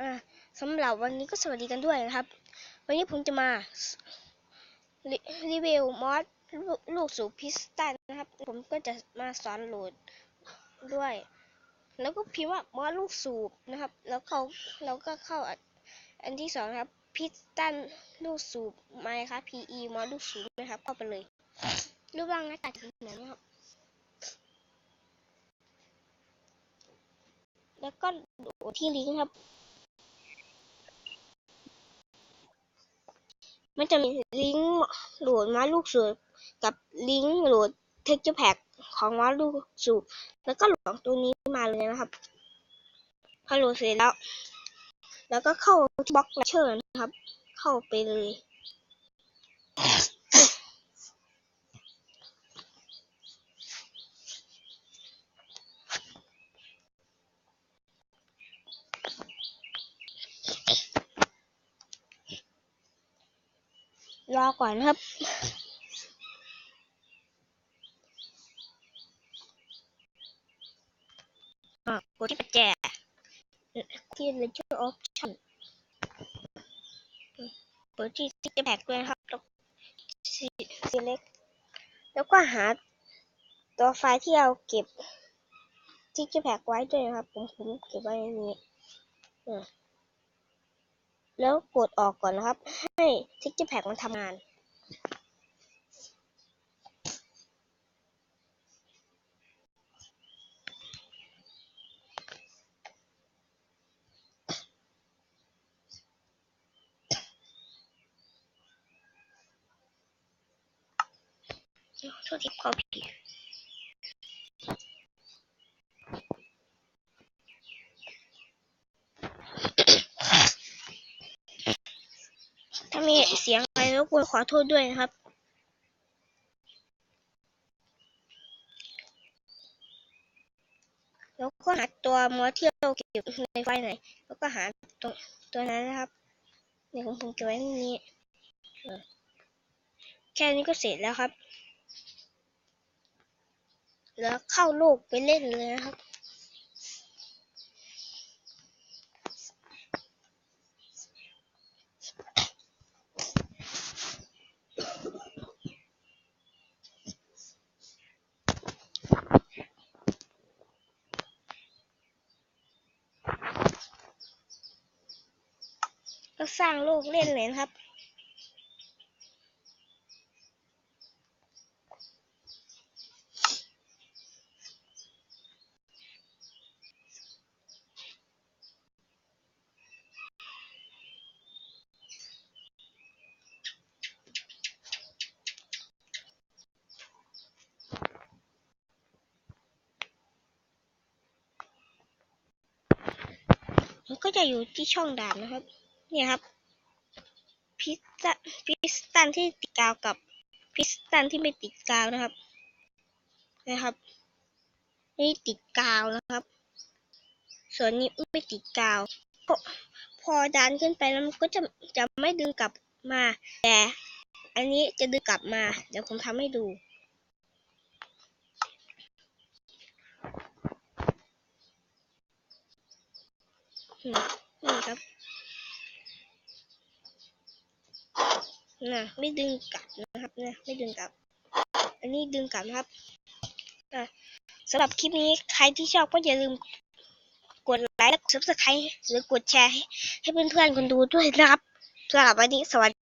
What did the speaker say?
อ่าสำหรับวันนี้ก็สวัสดีกันด้วยนะครับ วันนี้ผมจะมารีรีวิวมอสลูกสูบพิสตันนะครับ ผมก็จะมาสอนโหลดด้วย แล้วก็พิมพ์ว่ามอสลูกสูบนะครับ แล้วเขาเราก็เข้าอันที่สองครับพิสตันลูกสูบมาครับ PE มอสลูกสูบนะครับเข้าไปเลยรูปร่างหน้าตาจะเป็นแบบนี้ครับ แล้วก็โหลดที่ลิงก์ครับ มันจะมีลิงก์โหลดมาลูกสูบกับลิงก์โหลดเทคเจอร์แพ็ของมาลูกสูบแล้วก็โหลดตัวนี้มาเลยนะครับพอโหลดเสร็จแล้ว แล้วก็เข้าบล็อกเลเชอร์นะครับ เข้าไปเลย รอก่อนนะครับอะกดที่ประแจที่ Ledger Option เปิดที่ Sticker Pack ด้วยนะครับแล้ว Select แล้วก็หาตัวไฟล์ที่เราเก็บ Sticker Pack ไว้ด้วยนะครับ ผมผมเก็บไว้ในนี้อะ แล้วกดออกก่อนนะครับ ให้ Sticker Pack มันทำงาน โทษทีความผิดามีเสียงอะไรรบกวนขอโทษด้วยนะครับ แล้วก็หาตัวมอสที่เราเก็บในไฟล์ไหน แล้วก็หาตัวตัวนั้นนะครับในของผมเก็บไว้ในนี้แค่นี้ก็เสร็จแล้วครับ แล้วเข้าโลกไปเล่นเลยนะครับ ก็สร้างโลกเล่นเลยนะครับ มันก็จะอยู่ที่ช่องด่านนะครับ นี่ยครับ พิสตันพิสตันที่ติดกาวกับพิสตันที่ไม่ติดกาวนะครับ นะครับ นี่ติดกาวนะครับ ส่วนนี้ไม่ติดกาวพอพอดันขึ้นไปแล้วมันก็จะจะไม่ดึงกลับมา แต่ อันนี้จะดึงกลับมา เดี๋ยวผมทำให้ดูนี่ครับ นะไม่ดึงกลับนะครับนะไม่ดึงกลับ อันนี้ดึงกลับนะครับอะสำหรับคลิปนี้ใครที่ชอบก็อย่าลืมกดไลค์และกดซับสไครต์หรือกดแชร์ให้เพื่อนๆคนดูด้วยนะครับสำหรับวันนี้สวัสดี